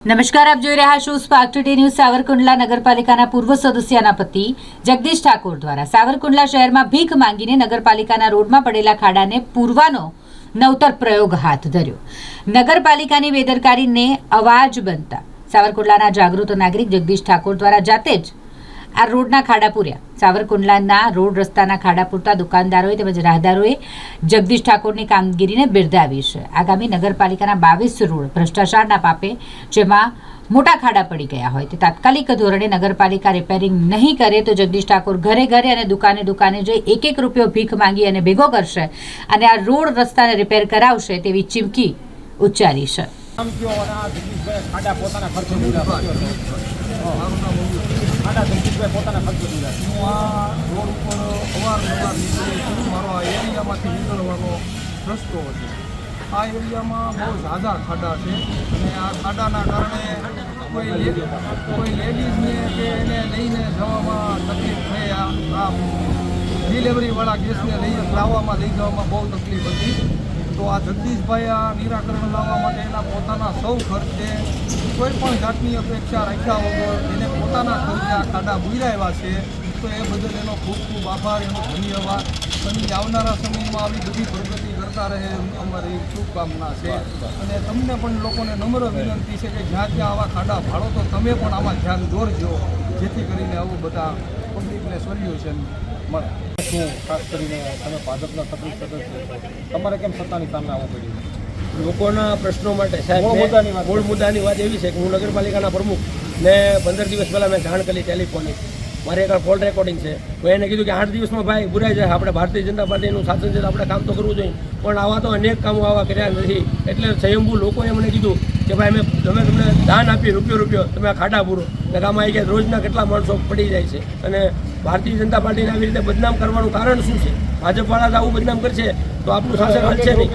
નમસ્કાર, આપ જોઈ રહ્યા છો સ્પાર્ક ટુડે ન્યૂઝ સાવરકુંડલા નગરપાલિકાના પૂર્વ સદસ્યના પતિ જગદીશ ઠાકોર દ્વારા. સાવરકુંડલા શહેરમાં ભીખ માંગીને નગરપાલિકાના રોડમાં પડેલા ખાડાને પૂરવાનો નવતર પ્રયોગ હાથ ધર્યો. નગરપાલિકાની બેદરકારીને અવાજ બનતા સાવરકુંડલાના જાગૃત નાગરિક જગદીશ ઠાકોર દ્વારા જાતે જ આ રોડના ખાડા પૂર્યા. સાવરકુંડલાના રોડ રસ્તાના ખાડા પૂરતા દુકાનદારોએ તેમજ રાહદારોએ જગદીશ ઠાકોરની કામગીરીને બિરદાવી છે. આગામી નગરપાલિકાના બાવીસ રોડ ભ્રષ્ટાચારના પાપે જેમાં મોટા ખાડા પડી ગયા હોય તે તાત્કાલિક ધોરણે નગરપાલિકા રિપેરિંગ નહીં કરે તો જગદીશ ઠાકોર ઘરે ઘરે અને દુકાને દુકાને જઈ એક એક રૂપિયો ભીખ માંગી અને ભેગો કરશે અને આ રોડ રસ્તાને રિપેર કરાવશે તેવી ચીમકી ઉચ્ચારી છે. અને જગદીશભાઈ પોતાના ખર્ચે પૂરા હું આ રોડ ઉપર અવારનવાર નીકળું મારો આ એરિયામાંથી નીકળવાનો રસ્તો હતો આ એરિયામાં બહુ ઝાઝા ખાડા છે અને આ ખાડાના કારણે કોઈ કોઈ લેડીઝને કે એને લઈને જવામાં તકલીફ થઈ આ ડિલિવરીવાળા ગેસને લઈ લાવવામાં, લઈ જવામાં બહુ તકલીફ હતી. તો આ જગદીશભાઈ આ નિરાકરણ લાવવા માટે એના પોતાના સૌ ખર્ચે કોઈ પણ જાતની અપેક્ષા રાખ્યા વગર એને પોતાના ખર્ચે આ ખાડા બુરાવ્યા છે. તો એ બદલ એનો ખૂબ ખૂબ આભાર, એનો ધન્યવાદ. અને આવનારા સમયમાં આવી બધી પ્રગતિ કરતા રહે અમારી શુભકામના છે. અને તમને પણ લોકોને નમ્ર વિનંતી છે કે જ્યાં ત્યાં આવા ખાડા ભાડો તો તમે પણ આમાં ધ્યાન દોરજો. જેથી કરીને આવું બધા પબ્લિકને સોલ્યુશન મળે. શું ખાસ કરીને તમે ભાજપના સક્રિય સદસ્ય તમારે કેમ સત્તાની સામે આવવું પડ્યું? લોકોના પ્રશ્નો માટે સાહેબ મુદ્દાની વાત મૂળ મુદ્દાની વાત એવી છે કે હું નગરપાલિકાના પ્રમુખ ને પંદર દિવસ પહેલાં મેં જાણ કરી ટેલિફોનિક. મારે એક કોલ રેકોર્ડિંગ છે. હું એને કીધું કે આઠ દિવસમાં ભાઈ બુરાઈ જાય. આપણે ભારતીય જનતા પાર્ટીનું શાસન છે તો આપણે કામ તો કરવું જોઈએ. પણ આવા તો અનેક કામો આવા કર્યા નથી. એટલે સ્વયંભૂ લોકોએ મને કીધું કે ભાઈ અમે તમે તમને દાન આપીએ રૂપિયો રૂપિયો. તમે આ ખાડા પૂરો. આમાં આવી ગયા રોજના કેટલા માણસો પડી જાય છે. અને ભારતીય જનતા પાર્ટીને આવી રીતે બદનામ કરવાનું કારણ શું છે? ભાજપવાળા જ આવું બદનામ કરશે તો આપણું શાસન હલશે નહીં.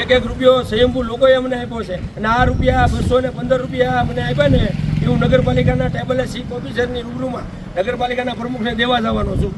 એક એક રૂપિયો સ્વયંભૂ લોકોએ અમને આપ્યો છે. અને આ રૂપિયા બસો ને પંદર રૂપિયા મને આપ્યા ને હું નગરપાલિકાના ટેબલે ચીફ ઓફિસરની રૂબરૂમાં નગરપાલિકાના પ્રમુખને દેવા જવાનો છું.